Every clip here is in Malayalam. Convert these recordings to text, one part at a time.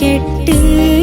വിവരിക്കട്ടെ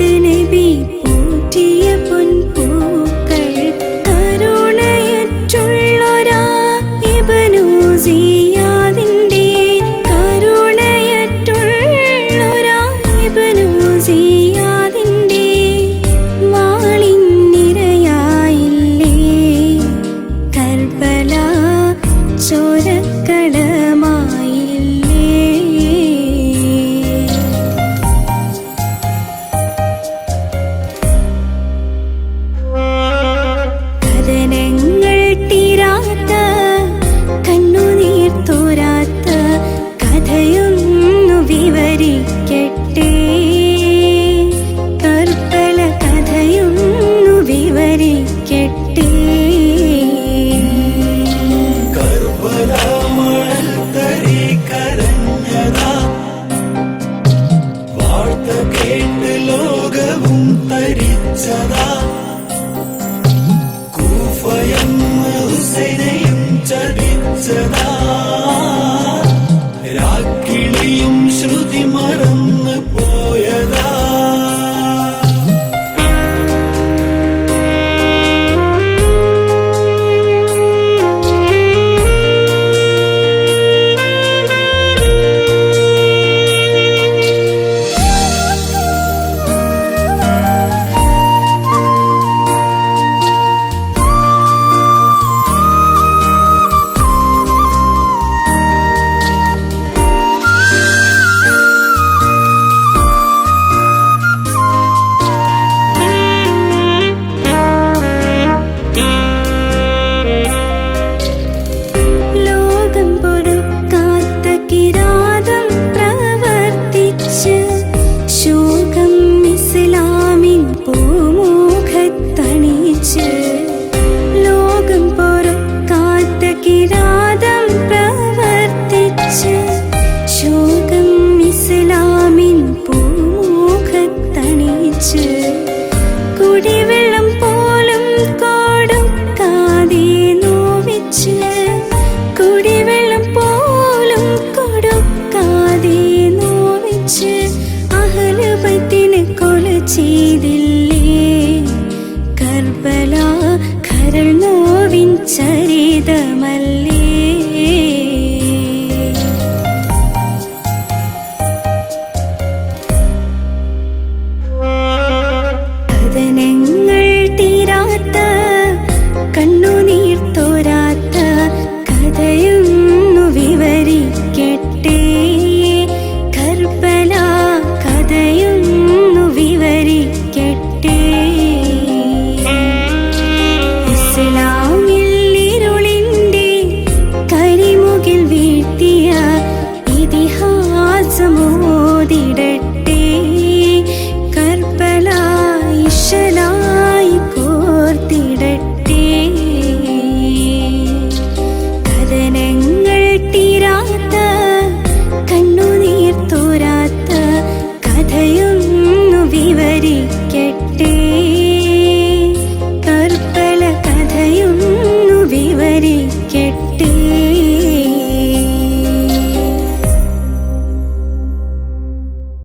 பார்த்து நெபி ലോകവും തരിച്ചതാ. കൂഫയം ഹുസൈനയും ചതിച്ചതാ. രാക്കിളിയും ചരിതമല്ല. വിവരിക്കട്ടെ.